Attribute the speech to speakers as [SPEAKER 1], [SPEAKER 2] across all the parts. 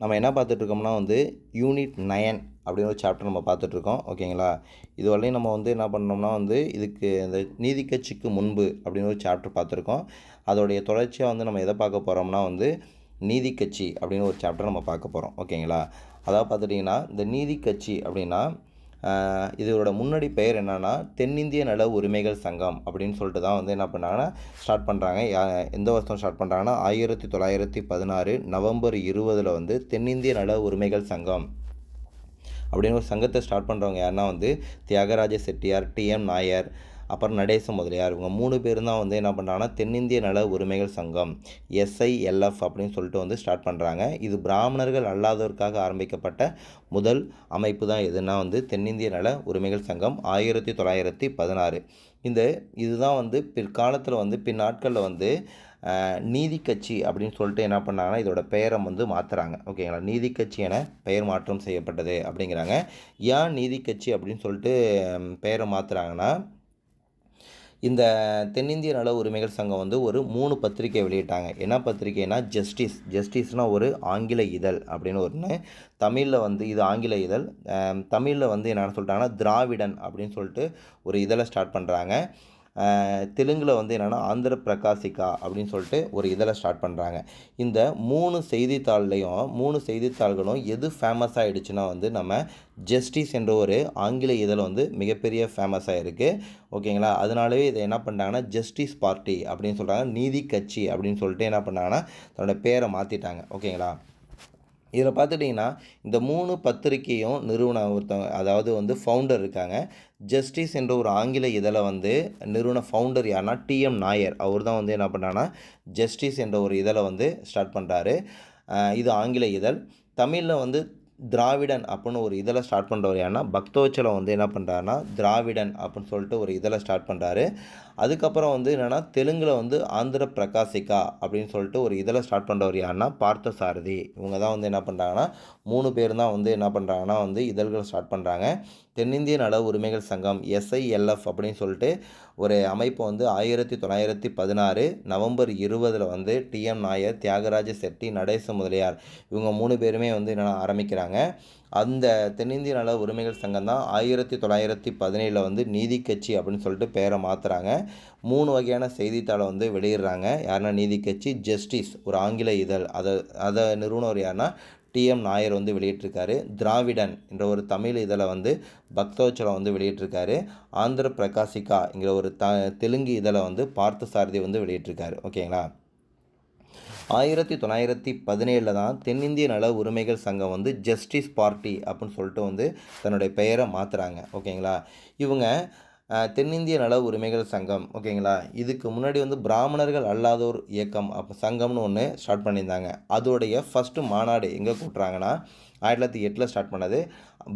[SPEAKER 1] நம்ம என்ன பார்த்துட்ருக்கோம்னா வந்து யூனிட் நயன் அப்படின்னு ஒரு சாப்டர் நம்ம பார்த்துட்ருக்கோம் ஓகேங்களா? இது வரலையும் நம்ம வந்து என்ன பண்ணோம்னா வந்து இதுக்கு இந்த நீதி கட்சிக்கு முன்பு அப்படின்னு ஒரு சாப்டர் பார்த்துருக்கோம். அதோடைய தொடர்ச்சியாக வந்து நம்ம எதை பார்க்க போகிறோம்னா வந்து நீதி கட்சி அப்படின்னு ஒரு சாப்டர் நம்ம பார்க்க போகிறோம் ஓகேங்களா? அதாவது பார்த்துட்டிங்கன்னா இந்த நீதி கட்சி அப்படின்னா இதோட முன்னாடி பெயர் என்னன்னா தென்னிந்திய நல உரிமைகள் சங்கம் அப்படின்னு சொல்லிட்டு தான் வந்து என்ன பண்ணாங்கன்னா ஸ்டார்ட் பண்ணுறாங்க எந்த வருஷம் ஸ்டார்ட் பண்ணுறாங்கன்னா ஆயிரத்தி தொள்ளாயிரத்தி பதினாறு நவம்பர் இருபதில் வந்து தென்னிந்திய நல உரிமைகள் சங்கம் அப்படின்னு ஒரு சங்கத்தை ஸ்டார்ட் பண்ணுறவங்க யாருன்னா வந்து தியாகராஜ செட்டியார் டிஎம் நாயர் அப்புறம் நடேச முதலியார். இவங்க மூணு பேரும் தான் வந்து என்ன பண்ணுறாங்கன்னா தென்னிந்திய நல உரிமைகள் சங்கம் எஸ்ஐஎல்எஃப் அப்படின்னு சொல்லிட்டு வந்து ஸ்டார்ட் பண்ணுறாங்க இது பிராமணர்கள் அல்லாதோருக்காக ஆரம்பிக்கப்பட்ட முதல் அமைப்பு தான் எதுனா வந்து தென்னிந்திய நல உரிமைகள் சங்கம் ஆயிரத்தி தொள்ளாயிரத்தி பதினாறு. இந்த இதுதான் வந்து பிற்காலத்தில் வந்து பின்னாட்களில் வந்து நீதி கட்சி அப்படின்னு சொல்லிட்டு என்ன பண்ணாங்கன்னா இதோட பெயரை வந்து மாற்றுறாங்க ஓகேங்களா? நீதி கட்சி என பெயர் மாற்றம் செய்யப்பட்டது அப்படிங்கிறாங்க. ஏன் நீதி கட்சி அப்படின்னு சொல்லிட்டு பெயரை மாற்றுறாங்கன்னா இந்த தென்னிந்திய நல உரிமைகள் சங்கம் வந்து ஒரு மூணு பத்திரிக்கை வெளியிட்டாங்க. என்ன பத்திரிக்கைனா ஜஸ்டிஸ் ஜஸ்டிஸ்னால் ஒரு ஆங்கில இதழ் அப்படின்னு ஒன்று தமிழில் வந்து இது ஆங்கில இதழ். தமிழில் வந்து என்னென்னு சொல்லிட்டாங்கன்னா திராவிடன் அப்படின்னு சொல்லிட்டு ஒரு இதழை ஸ்டார்ட் பண்ணுறாங்க தெலுங்கில் வந்து என்னென்னா ஆந்திர பிரகாசிகா அப்படின்னு சொல்லிட்டு ஒரு இதழை ஸ்டார்ட் பண்ணுறாங்க இந்த மூணு செய்தித்தாள்லையும் மூணு செய்தித்தாள்களும் எது ஃபேமஸ் ஆகிடுச்சுன்னா வந்து நம்ம ஜஸ்டிஸ் என்ற ஒரு ஆங்கில இதழ் வந்து மிகப்பெரிய ஃபேமஸ் ஆகிருக்கு ஓகேங்களா? அதனாலவே இதை என்ன பண்ணுறாங்கன்னா ஜஸ்டிஸ் பார்ட்டி அப்படின்னு சொல்கிறாங்க நீதி கட்சி அப்படின்னு சொல்லிட்டு என்ன பண்ணாங்கன்னா தன்னோட பேரை மாற்றிட்டாங்க ஓகேங்களா? இதில் பார்த்துட்டிங்கன்னா இந்த மூணு பத்திரிக்கையும் நிறுவன ஒருத்தவங்க அதாவது வந்து ஃபவுண்டர் இருக்காங்க. ஜஸ்டிஸ் என்ற ஒரு ஆங்கில இதழை வந்து நிறுவன ஃபவுண்டர் யாருன்னா டிஎம் நாயர். அவர் தான் வந்து என்ன பண்ணான்னா ஜஸ்டிஸ் என்ற ஒரு இதழை வந்து ஸ்டார்ட் பண்ணுறாரு இது ஆங்கில இதழ். தமிழில் வந்து திராவிடன் அப்படின்னு ஒரு இதழை ஸ்டார்ட் பண்ணுறவர் யாருன்னா பக்தோச்சலம் வந்து என்ன பண்ணுறாருன்னா திராவிடன் அப்படின்னு சொல்லிட்டு ஒரு இதழை ஸ்டார்ட் பண்ணுறாரு அதுக்கப்புறம் வந்து என்னென்னா தெலுங்கில் வந்து ஆந்திர பிரகாசிகா அப்படின்னு சொல்லிட்டு ஒரு இதழை ஸ்டார்ட் பண்ணுறவர் யாருன்னா பார்த்த சாரதி இவங்க தான் வந்து என்ன பண்ணுறாங்கன்னா மூணு பேர் தான் வந்து என்ன பண்ணுறாங்கன்னா வந்து இதழ்கள் ஸ்டார்ட் பண்ணுறாங்க தென்னிந்திய நல உரிமைகள் சங்கம் எஸ்ஐஎல்எஃப் அப்படின்னு சொல்லிட்டு ஒரு அமைப்பு வந்து ஆயிரத்தி தொள்ளாயிரத்தி பதினாறு நவம்பர் இருபதில் வந்து டிஎம் நாயர் தியாகராஜ செட்டி நடேச முதலியார் இவங்க மூணு பேருமே வந்து என்னென்ன ஆரம்பிக்கிறாங்க. அந்த தென்னிந்திய நல உரிமைகள் சங்கம் தான் ஆயிரத்தி தொள்ளாயிரத்தி பதினேழில் வந்து நீதி கட்சி அப்படின்னு சொல்லிட்டு பேரை மாற்றுறாங்க மூணு வகையான செய்தித்தாளை வந்து வெளியிடுறாங்க. யாருன்னா நீதி கட்சி ஜஸ்டிஸ் ஒரு ஆங்கில இதழ். அதை அதை நிறுவனர் யாருன்னா டிஎம் நாயர் வந்து வெளியிட்டிருக்காரு. திராவிடன் என்ற ஒரு தமிழ் இதழை வந்து பக்தோச்சலம் வந்து வெளியிட்டிருக்காரு. ஆந்திர பிரகாசிகா என்கிற ஒரு த தெலுங்கு இதழை வந்து பார்த்தசாரதி வந்து வெளியிட்டிருக்காரு. ஓகேங்களா? ஆயிரத்தி தொள்ளாயிரத்தி பதினேழில் தான் தென்னிந்திய நல உரிமைகள் சங்கம் வந்து ஜஸ்டிஸ் பார்ட்டி அப்படின்னு சொல்லிட்டு வந்து தன்னுடைய பெயரை மாற்றுறாங்க ஓகேங்களா? இவங்க தென்னிந்திய நல உரிமைகள் சங்கம். ஓகேங்களா? இதுக்கு முன்னாடி வந்து பிராமணர்கள் அல்லாதோர் இயக்கம் அப்போ சங்கம்னு ஒன்று ஸ்டார்ட் பண்ணியிருந்தாங்க. அதோடைய ஃபஸ்ட்டு மாநாடு எங்கே கூட்டுறாங்கன்னா ஆயிரத்தி தொள்ளாயிரத்தி எட்டில் ஸ்டார்ட் பண்ணது.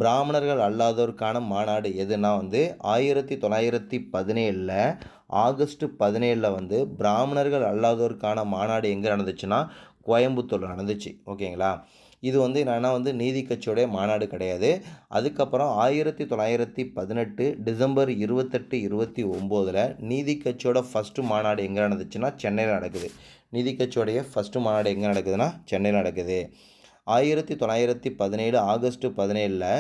[SPEAKER 1] பிராமணர்கள் அல்லாதோருக்கான மாநாடு எதுனா வந்து ஆயிரத்தி தொள்ளாயிரத்தி பதினேழில் ஆகஸ்ட் பதினேழில் வந்து பிராமணர்கள் அல்லாதோருக்கான மாநாடு எங்கே நடந்துச்சுன்னா கோயம்புத்தூரில் நடந்துச்சு. ஓகேங்களா? இது வந்து என்னன்னா வந்து நீதி கட்சியோடைய மாநாடு கிடையாது. அதுக்கப்புறம் ஆயிரத்தி தொள்ளாயிரத்தி பதினெட்டு டிசம்பர் இருபத்தெட்டு இருபத்தி ஒம்போதில் நீதி கட்சியோட ஃபஸ்ட்டு மாநாடு எங்கே நடந்துச்சுன்னா சென்னையில் நடக்குது. நீதி கட்சியோடைய ஃபஸ்ட்டு மாநாடு எங்கே நடக்குதுன்னா சென்னையில் நடக்குது. ஆயிரத்தி தொள்ளாயிரத்தி பதினேழு ஆகஸ்ட் பதினேழில்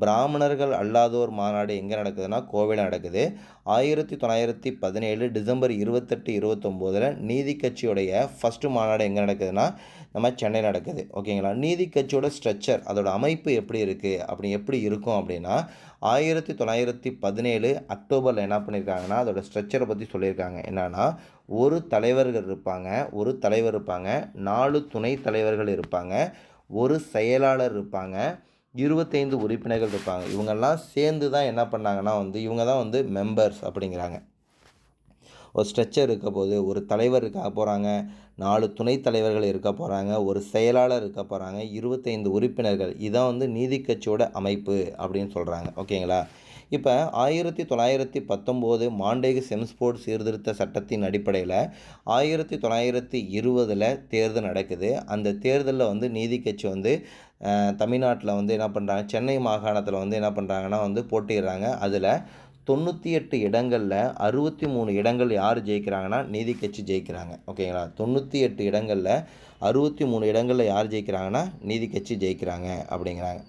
[SPEAKER 1] பிராமணர்கள் அல்லாதோர் மாநாடு எங்கே நடக்குதுன்னா கோவையில் நடக்குது. ஆயிரத்தி தொள்ளாயிரத்தி பதினேழு டிசம்பர் இருபத்தெட்டு இருபத்தொம்போதில் நீதி கட்சியோடைய ஃபஸ்ட்டு மாநாடு எங்கே நடக்குதுன்னா நம்ம சென்னை நடக்குது. ஓகேங்களா? நீதி கட்சியோட ஸ்ட்ரக்சர் அதோட அமைப்பு எப்படி இருக்குது அப்படி எப்படி இருக்கும் அப்படின்னா ஆயிரத்தி தொள்ளாயிரத்தி பதினேழு அக்டோபரில் என்ன பண்ணியிருக்காங்கன்னா அதோட ஸ்ட்ரக்சரை பற்றி சொல்லியிருக்காங்க. என்னென்னா ஒரு தலைவர்கள் இருப்பாங்க ஒரு தலைவர் இருப்பாங்க நாலு துணை தலைவர்கள் இருப்பாங்க. ஒரு செயலாளர் இருப்பாங்க இருபத்தைந்து உறுப்பினர்கள் இருப்பாங்க. இவங்கெல்லாம் சேர்ந்து தான் என்ன பண்ணாங்கன்னா வந்து இவங்க தான் வந்து மெம்பர்ஸ் அப்படிங்கிறாங்க. ஒரு ஸ்ட்ரெச்சர் இருக்க போது ஒரு தலைவர் இருக்க போகிறாங்க நாலு துணைத் தலைவர்கள் இருக்க போகிறாங்க ஒரு செயலாளர் இருக்க போகிறாங்க இருபத்தைந்து உறுப்பினர்கள். இதான் வந்து நீதி கட்சியோட அமைப்பு அப்படின்னு சொல்கிறாங்க ஓகேங்களா இப்போ ஆயிரத்தி தொள்ளாயிரத்தி பத்தொம்போது மாண்டேகு செம்ஸ்போர்ட் சீர்திருத்த சட்டத்தின் அடிப்படையில் ஆயிரத்தி தொள்ளாயிரத்தி இருபதில் தேர்தல் நடக்குது. அந்த தேர்தலில் வந்து நீதி கட்சி வந்து தமிழ்நாட்டில் வந்து என்ன பண்ணுறாங்க சென்னை மாகாணத்தில் வந்து என்ன பண்ணுறாங்கன்னா வந்து போட்டிடுறாங்க அதில் தொண்ணூற்றி எட்டு இடங்களில் அறுபத்தி மூணு இடங்கள் யார் ஜெயிக்கிறாங்கன்னா நீதி கட்சி ஜெயிக்கிறாங்க. ஓகேங்களா? தொண்ணூற்றி எட்டு இடங்களில் அறுபத்தி மூணு இடங்களில் யார் ஜெயிக்கிறாங்கன்னா நீதி கட்சி ஜெயிக்கிறாங்க அப்படிங்கிறாங்க.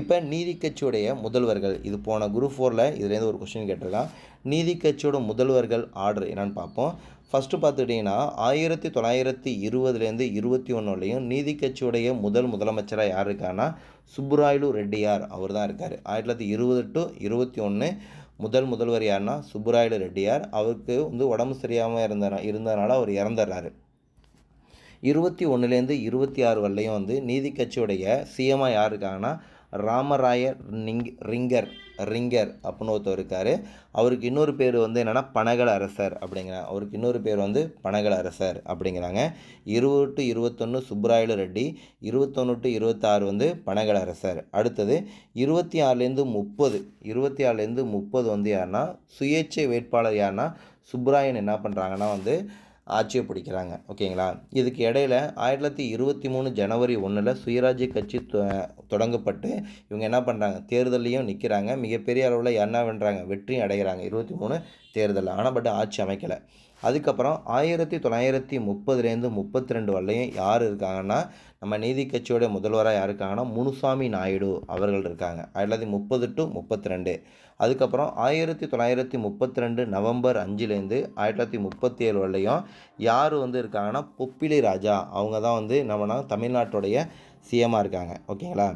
[SPEAKER 1] இப்போ நீதி கட்சியுடைய முதல்வர்கள் இது போன குரூப் ஃபோரில் இதுலேருந்து ஒரு கொஸ்டின் கேட்டிருக்கான். நீதி கட்சியோட முதல்வர்கள் ஆர்டர் என்னென்னு பார்ப்போம். ஃபஸ்ட்டு பார்த்துக்கிட்டிங்கன்னா ஆயிரத்தி தொள்ளாயிரத்தி இருபதுலேருந்து இருபத்தி ஒன்றுலையும் நீதி கட்சியுடைய முதல் முதலமைச்சராக யார் இருக்கான்னா சுப்புராயலு ரெட்டியார் அவர் தான் இருக்கார். ஆயிரத்தி தொள்ளாயிரத்தி இருபது டு இருபத்தி ஒன்று முதல் முதல்வர் யாருன்னா சுப்புராயலு ரெட்டியார். அவருக்கு வந்து உடம்பு சரியாமல் இருந்த இருந்ததுனால அவர் இறந்துடுறாரு இருபத்தி ஒன்றுலேருந்து இருபத்தி ஆறு வரலையும் வந்து நீதி கட்சியுடைய சிஎம்மாக யார் இருக்காங்கன்னா ராமராய நிங் ரிங்கர் ரிங்கர் அப்படின்னு ஒருத்தர் இருக்கார். அவருக்கு இன்னொரு பேர் வந்து என்னென்னா பனகல அரசர் அப்படிங்கிறாங்க அவருக்கு இன்னொரு பேர் வந்து பனகல அரசர் அப்படிங்கிறாங்க. இருபது டு இருபத்தொன்று சுப்ராயலு ரெட்டி இருபத்தொன்று டு இருபத்தாறு வந்து பனகல அரசர். அடுத்தது இருபத்தி ஆறுலேருந்து முப்பது இருபத்தி ஆறுலேருந்து முப்பது வந்து யாருன்னா சுயேட்சை வேட்பாளர் யாருன்னா சுப்ராயன் என்ன பண்ணுறாங்கன்னா வந்து ஆட்சியை பிடிக்கிறாங்க. ஓகேங்களா? இதுக்கு இடையில ஆயிரத்தி தொள்ளாயிரத்தி இருபத்தி மூணு ஜனவரி ஒன்றில் சுயராஜ்ய கட்சி தொ தொடங்கப்பட்டு இவங்க என்ன பண்ணுறாங்க தேர்தலையும் நிற்கிறாங்க மிகப்பெரிய அளவில் என்ன வென்றாங்க? வெற்றியும் அடைகிறாங்க. இருபத்தி மூணு தேர்தலில். ஆனால் பட் ஆட்சி அமைக்கலை. அதுக்கப்புறம் ஆயிரத்தி தொள்ளாயிரத்தி முப்பதுலேருந்து முப்பத்தி ரெண்டு வரலையும் யார் இருக்காங்கன்னா நம்ம நீதி கட்சியோடைய முதல்வராக யார் இருக்காங்கன்னா முனுசாமி நாயுடு அவர்கள் இருக்காங்க. ஆயிரத்தி தொள்ளாயிரத்தி முப்பது டு முப்பத்தி ரெண்டு அதுக்கப்புறம் ஆயிரத்தி தொள்ளாயிரத்தி முப்பத்தி ரெண்டு நவம்பர் அஞ்சுலேருந்து ஆயிரத்தி தொள்ளாயிரத்தி முப்பத்தி ஏழு வரலையும் யார் வந்து இருக்காங்கன்னா பொப்பிலி ராஜா. அவங்க தான் வந்து நம்மனா தமிழ்நாட்டுடைய சிஎம்மாக இருக்காங்க. ஓகேங்களா?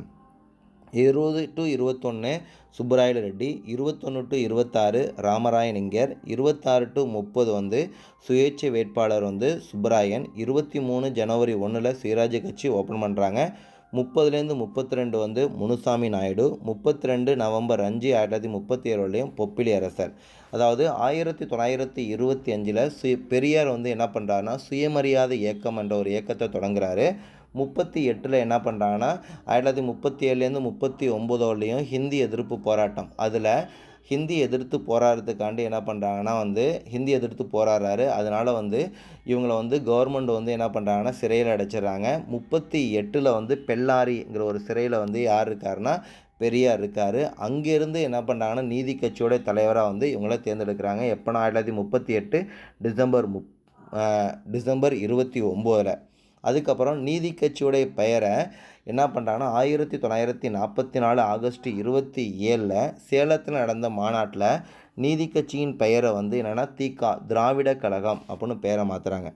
[SPEAKER 1] இருபது டு இருபத்தொன்று சுப்பராயல் ரெட்டி இருபத்தொன்று டு இருபத்தாறு ராமராயன் இங்கர் இருபத்தாறு டு முப்பது வந்து சுயேட்சை வேட்பாளர் வந்து சுப்பராயன் இருபத்தி மூணு ஜனவரி ஒன்றில் சுயராஜ்ய கட்சி ஓப்பன் பண்ணுறாங்க முப்பதுலேருந்து முப்பத்தி ரெண்டு வந்து முனுசாமி நாயுடு முப்பத்தி ரெண்டு நவம்பர் அஞ்சு ஆயிரத்தி தொள்ளாயிரத்தி முப்பத்தி ஏழுலையும் பொப்பிலி அரசர். அதாவது ஆயிரத்தி தொள்ளாயிரத்தி இருபத்தி அஞ்சில் சுய பெரியார் வந்து என்ன பண்ணுறாருன்னா சுயமரியாதை இயக்கம் என்ற ஒரு இயக்கத்தை தொடங்குறாரு. முப்பத்தி எட்டில் என்ன பண்ணுறாங்கன்னா ஆயிரத்தி தொள்ளாயிரத்தி முப்பத்தி ஏழுலேருந்து முப்பத்தி ஒம்போதோலையும் ஹிந்தி எதிர்ப்பு போராட்டம். அதில் ஹிந்தி எதிர்த்து போராடுறதுக்காண்டி என்ன பண்ணுறாங்கன்னா வந்து ஹிந்தி எதிர்த்து போராடுறாரு. அதனால் வந்து இவங்களை வந்து கவர்மெண்ட் வந்து என்ன பண்ணுறாங்கன்னா சிறையில் அடைச்சிடுறாங்க. முப்பத்தி எட்டில் வந்து பெல்லாரிங்கிற ஒரு சிறையில் வந்து யார் இருக்காருன்னா பெரியார் இருக்கார். அங்கேருந்து என்ன பண்ணுறாங்கன்னா நீதி கட்சியோட தலைவராக வந்து இவங்கள தேர்ந்தெடுக்கிறாங்க. எப்போனா ஆயிரத்தி தொள்ளாயிரத்தி முப்பத்தி எட்டு டிசம்பர் முப் டிசம்பர் இருபத்தி ஒம்போதில். அதுக்கப்புறம் நீதி கட்சியுடைய பெயரை என்ன பண்ணுறாங்கன்னா ஆயிரத்தி தொள்ளாயிரத்தி நாற்பத்தி நாலு ஆகஸ்ட் இருபத்தி ஏழில் சேலத்தில் நடந்த மாநாட்டில் நீதி கட்சியின் பெயரை வந்து என்னென்னா தீகா திராவிட கழகம் அப்படின்னு பெயரை மாற்றுறாங்க